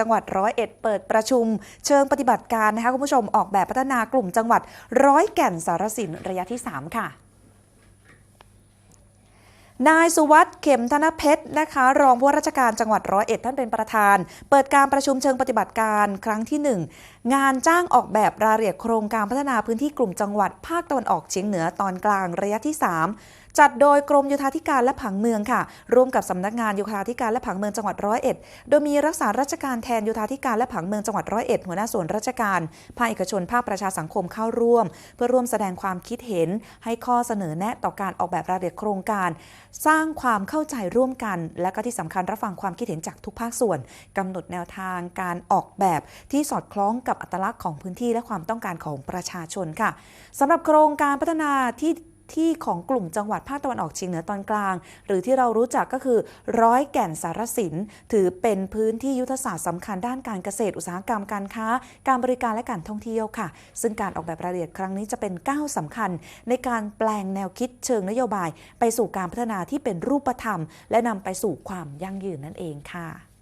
จังหวัดร้อยเอ็ดเปิดประชุม เชิงปฏิบัติการนะคะคุณผู้ชมออกแบบพัฒนากลุ่มจังหวัดร้อยแก่นสารสินระยะที่ 3 ค่ะ นายสุวัสด์เข็มธนเพชรนะคะ รองผู้ว่าราชการจังหวัดร้อยเอ็ดท่านเป็นประธาน เปิดการประชุมเชิงปฏิบัติการครั้งที่ 1 งานจ้างออกแบบรายละเอียดโครงการพัฒนาพื้นที่กลุ่มจังหวัดภาคตะวันออกเฉียงเหนือตอนกลางระยะที่ 3จัดโดยกรมโยธาธิการและผังเมืองค่ะ ร่วมกับสำนักงานโยธาธิการและผังเมืองจังหวัดร้อยเอ็ด โดยมีรักษาราชการแทนโยธาธิการและผังเมืองจังหวัดร้อยเอ็ดหัวหน้าส่วนราชการ ภาคเอกชน ภาคประชาสังคมเข้าร่วม เพื่อร่วมแสดงความคิดเห็น ให้ข้อเสนอแนะต่อการออกแบบรายละเอียดโครงการสร้างความเข้าใจร่วมกัน และก็ที่สำคัญรับฟังความคิดเห็นจากทุกภาคส่วนกำหนดแนวทางการออกแบบที่สอดคล้องกับอัตลักษณ์ของพื้นที่และความต้องการของประชาชนค่ะสำหรับโครงการพัฒนาที่ ที่ของกลุ่มจังหวัดภาคตะวันออกเฉียงเหนือตอนกลาง หรือที่เรารู้จักก็คือ ร้อยแก่นสารสิน ถือเป็นพื้นที่ยุทธศาสตร์สำคัญด้านการเกษตรอุตสาหกรรมการค้า การบริการและการท่องเที่ยวค่ะ ซึ่งการออกแบบรายละเอียดครั้งนี้จะเป็นก้าวสำคัญ ในการแปลงแนวคิดเชิงนโยบาย ไปสู่การพัฒนาที่เป็นรูปธรรม และนำไปสู่ความยั่งยืนนั่นเองค่ะ